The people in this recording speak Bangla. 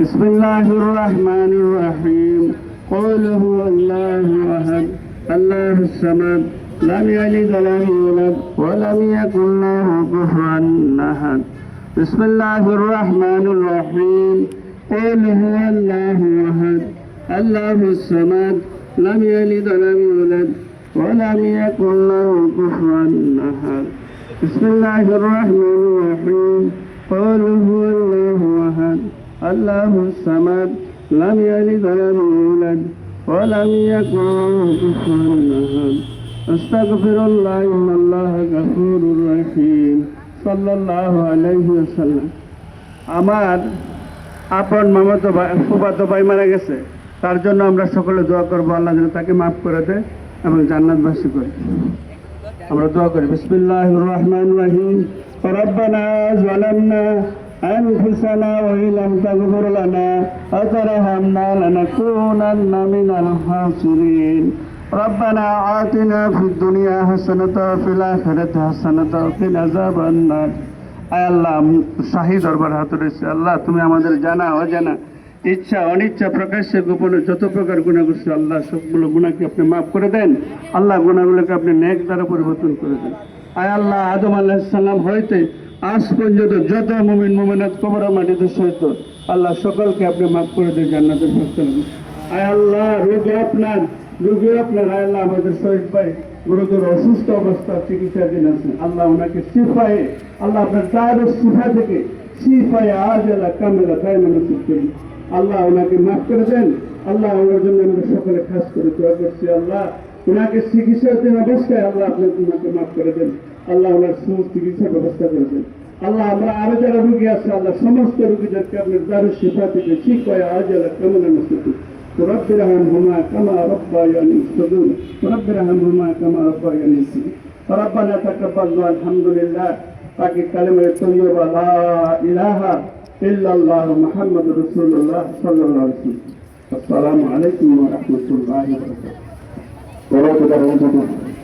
بسم الله الرحمن الرحيم. قل هو الله أحد الله الصمد لم يلد ولم يولد ولم يكن له كفوا أحد. بسم الله الرحمن الرحيم. قل هو الله أحد الله الصمد لم يلد ولم يولد ولم يكن له كفوا أحد. بسم الله الرحمن الرحيم. قل هو الله الله الصمد لم يلد ولم يولد ولم يكن له كفوا احد استغفر الله ان الله غفور رحيم صلى الله عليه وسلم আমার আপন মামাতো ভাই ফুফাতো ভাই মারা গেছে তার জন্য আমরা সকলে দোয়া করবো আল্লাহ যেন তাকে মাফ করে দেয় এবং জান্নাতবাসী করে আমরা দোয়া করি বিসমিল্লাহ রহমান রহিম ربنا ظلمنا أنفسنا وإن لم تغفر لنا وترحمنا لنكونن من الخاسرين ربنا آتنا في الدنيا حسنة وفي الآخرة حسنة وقنا عذاب النار আয় আল্লাহ শাহী দরবার হাতে রয়েছে আল্লাহ তুমি আমাদের জানা অজানা ইচ্ছা অনিচ্ছা প্রকাশ্যে গোপনে যত প্রকার গুণা করছে আল্লাহ সবগুলো গুণাকে আপনি মাফ করে দেন আল্লাহ গুণাগুলোকে আপনি নেক দ্বারা পরিবর্তন করে দেন আয় আল্লাহ আদম আল্লাহ হইতে আজ পর্যন্ত যত মুমিন মুমিনাত কবর মাটিতে সহিত আল্লাহ সকলকে আপনি মাফ করে দেন জান্নাতের করুন। আয় আল্লাহ, রোগী আপনার রোগী আপনার, আয় আল্লাহ আমাদের শহীদ ভাই, গুরুতর অসুস্থ অবস্থা চিকিৎসাধীন আছেন। আল্লাহ ওনাকে শিফায়ে আল্লাহ আপনার তার শিফা থেকে শিফায়ে আজ আল্লাহ কামেলা তাই মনোযোগ করি। আল্লাহ ওনাকে মাফ করে দেন। আল্লাহ ওনার জন্য আমরা সকলে খাস করে দোয়া করছি, আল্লাহ। ওনাকে চিকিৎসাধীন অবস্থায় আল্লাহ আপনার ওনাকে মাফ করে দেন। আল্লাহ ওনার সুচিকিৎসার ব্যবস্থা করে দেন আল্লাহ আমরা আরো যারা রুগী আছে আল্লাহ সমস্ত রুগীদেরকে আপনার দারু শিফা থেকে ঠিক হয় আজ আল্লাহ কেমন নসিব رب ارحمهما كما ربياني صغيرا رب ارحمهما كما ربياني صغيرا ربنا تقبل دعاء الحمد لله باقي كلمة طيبة لا إله إلا الله محمد رسول الله صلى الله عليه وسلم السلام عليكم ورحمة الله وبركاته ورحمة الله وبركاته